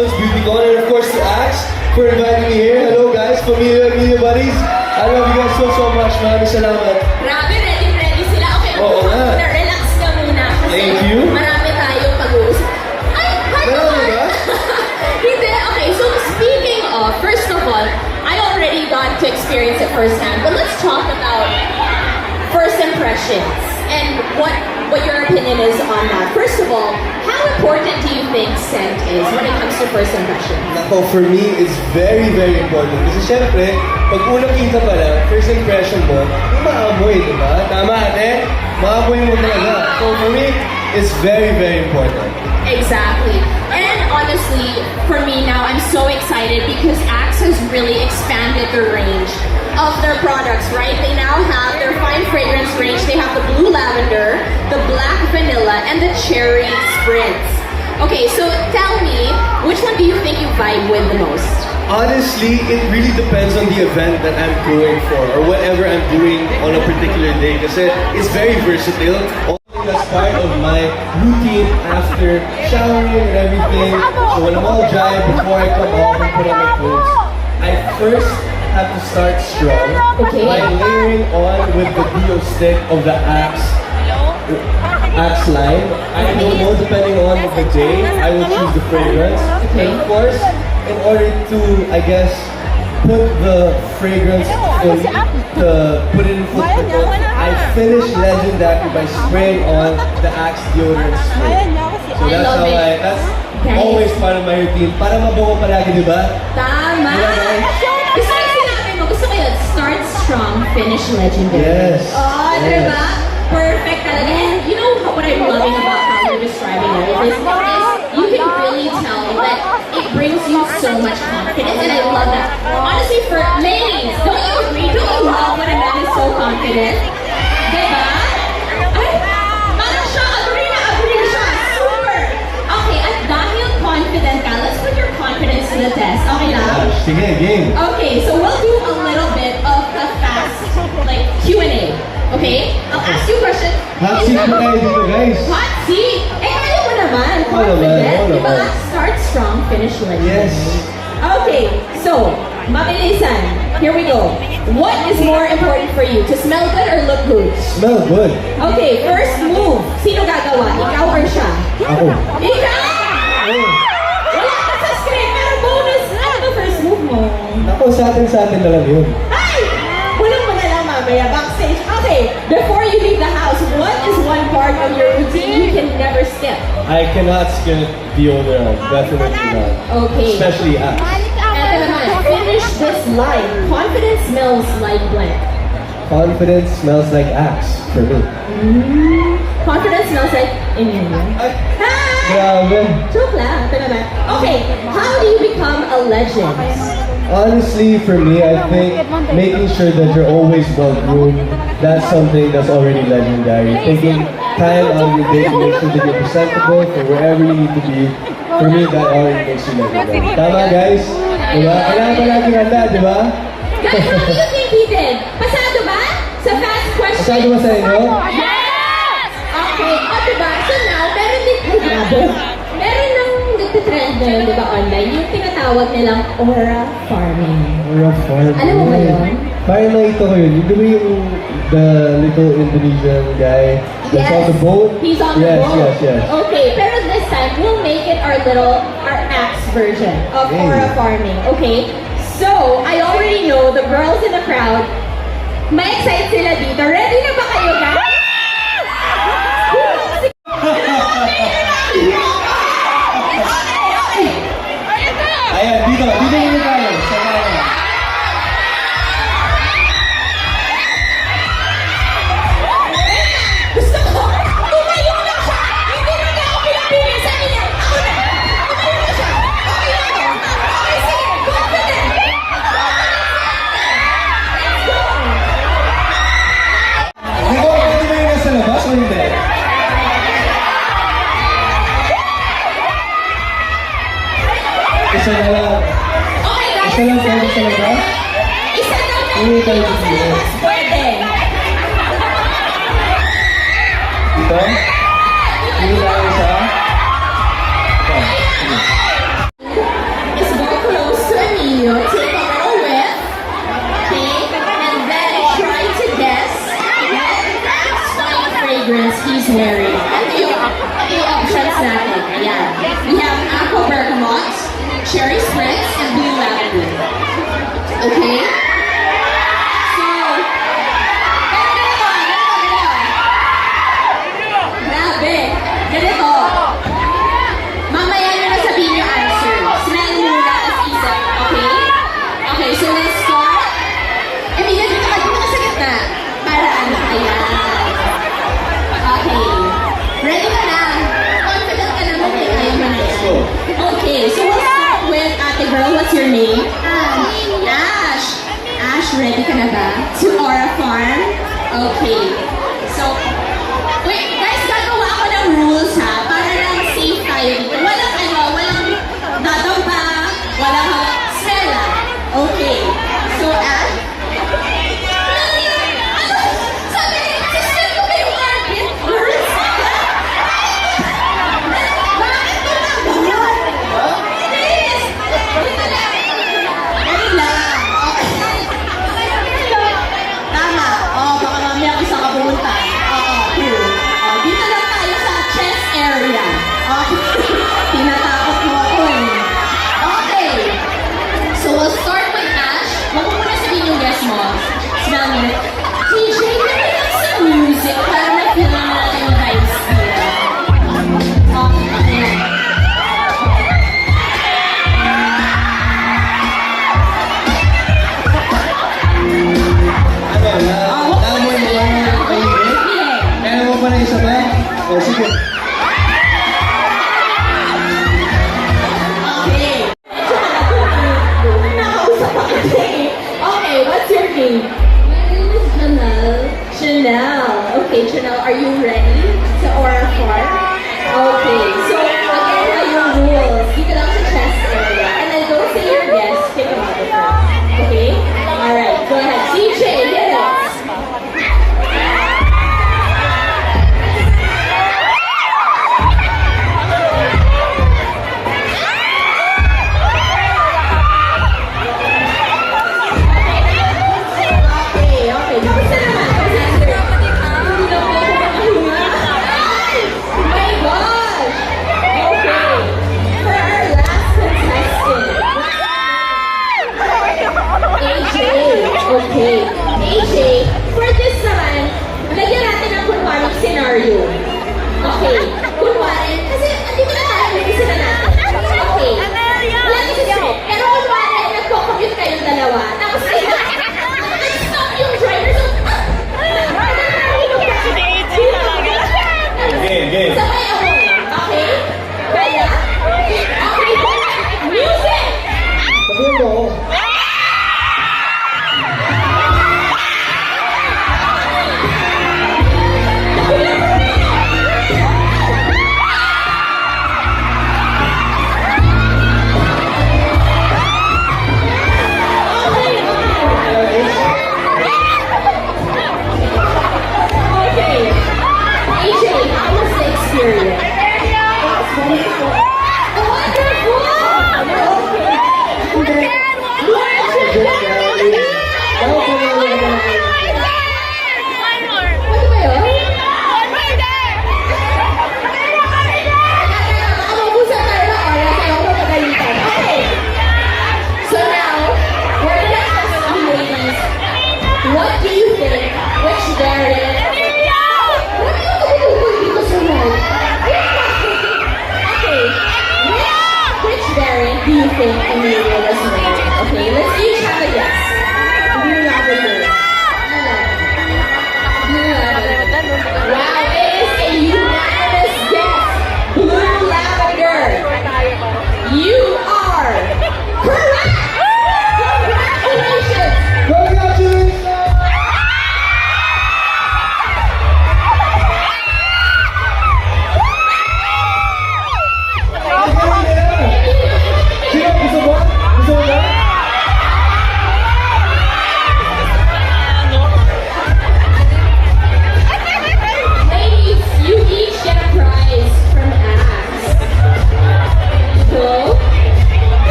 sa Beauty Con and of course to Axe for inviting me here. Hello guys, Familia Emilio buddies. I love you guys so so much. Maraming salamat. Grabe, ready, ready sila. Okay, Oo nga. na relax ka muna. Kasi Thank you. marami tayong pag-uusap. Ay, hi Marami ba? Hindi, okay. So speaking of, first of all, I already got to experience it firsthand. But let's talk about first impressions and what what your opinion is on that. First of all, how important do you think scent is when it comes to first impressions? Nako, for me, it's very, very important. Kasi syempre, pag unang kita pa lang, first impression mo, yung maamoy, di ba? Tama, ate? Maamoy mo talaga. So for me, it's very, very important. Exactly. Honestly, for me now, I'm so excited because Axe has really expanded the range of their products, right? They now have their fine fragrance range. They have the blue lavender, the black vanilla, and the cherry spritz. Okay, so tell me, which one do you think you vibe with the most? Honestly, it really depends on the event that I'm going for or whatever I'm doing on a particular day because it's very versatile. That's part of my routine after showering and everything. So when I'm all dry, before I come off and put on my clothes, I first have to start strong Okay. by layering on with the Dio stick of the Axe Axe line. I don't know, depending on the day, I will choose the fragrance. Okay. And of course, in order to, I guess, put the fragrance in, the, put it in full control, I finish Legendary by spraying on the Axe deodorant spray. So that's how. I, that's always part of my routine. Para mabango palagi, di ba? Tama! Yeah, Gusto ko sinabi mo, gusto ko yun, start strong, finish legendary. Yes. Oh, Yes. diba? Perfect talaga. And you know what I'm loving about how you're describing all of this is you can really tell that it brings you so much confidence and I love that. Honestly, for ladies, don't you agree? Don't you love when a man is so confident? Diba? Ay, parang siya, agree na agree siya. Super! Okay, at dahil confident ka, let's put your confidence to the test. Okay lang? Sige, game. Okay, so we'll do a little bit of the fast, like Q&A. Okay? I'll ask you a question. Hot seat that- po tayo dito, guys. Hot seat! Eh, naman. Confident. oo Di ba? naman. Start strong, finish legendary. Yes. Okay, so, mabilisan. Here we go. What is more important for you? To smell good or look good? Smell good. Okay, first move. Sino gagawa? Ikaw or siya? Ako. Ikaw! Wala ka sa script, pero bonus. Ano ba first move mo? Ako sa atin sa atin na lang yun. Ay! Walang mo na lang mamaya backstage. Okay, before you leave the house, what is one part of your routine you can never skip? I cannot skip the old deodorant. Definitely not. Okay. Especially naman, finish this line. Confidence smells like blank. Confidence smells like Axe for me. Mm-hmm. Confidence smells like. Ay, Hi! grabe. Joke lang. Ito. Okay, how do you become a legend? Honestly, for me, I think making sure that you're always well groomed, that's something that's already legendary. Taking time out of your day to make sure that you're presentable for wherever you need to be, for me, that already makes you legendary. Tama, guys? Diba? Kailangan pa natin handa, diba? Guys, what do you think he did? Pasado ba? Sa fast question? Pasado ba sa inyo? Yes! Okay, o diba? So now, meron din, grabe. Nagtitrend ngayon, diba, online, yung tinatawag nilang aura farming. Or a farm. Alam mo ba yun? Parang nakita ko yun. Yung di ba yung the little Indonesian guy that's on the boat? He's on yes, the boat. Yes, yes, Okay, pero this time, we'll make it our little, our axe version of Hey. aura farming, okay? So, I already know the girls in the crowd, ma-excite sila dito. Ready na ba kayo, guys? Muy caliente. ¡Fuerte! ¿Listo? ¿Listo? It's to a And then to options natin? Ayan. We have apple bergamot, cherry spritz, and blue lavender. Okay? 你可以。Okay, Janelle, are you ready?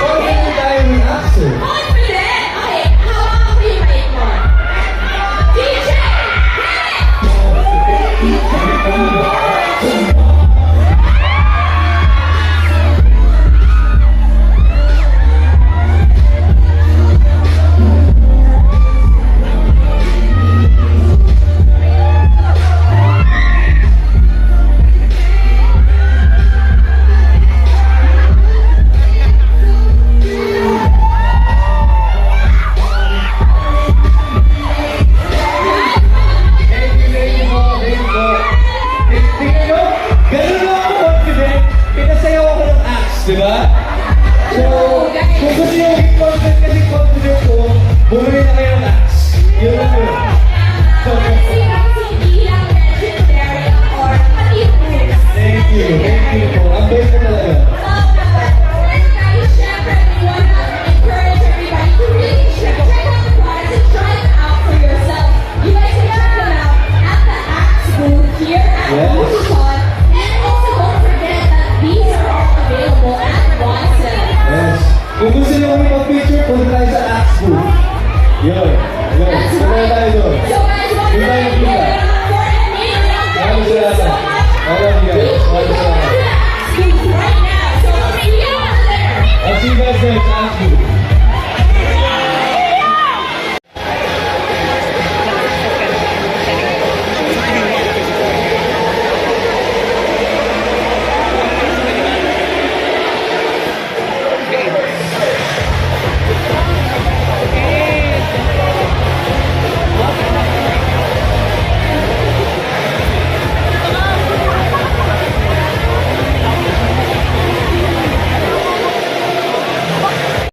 Why did you die in an accident?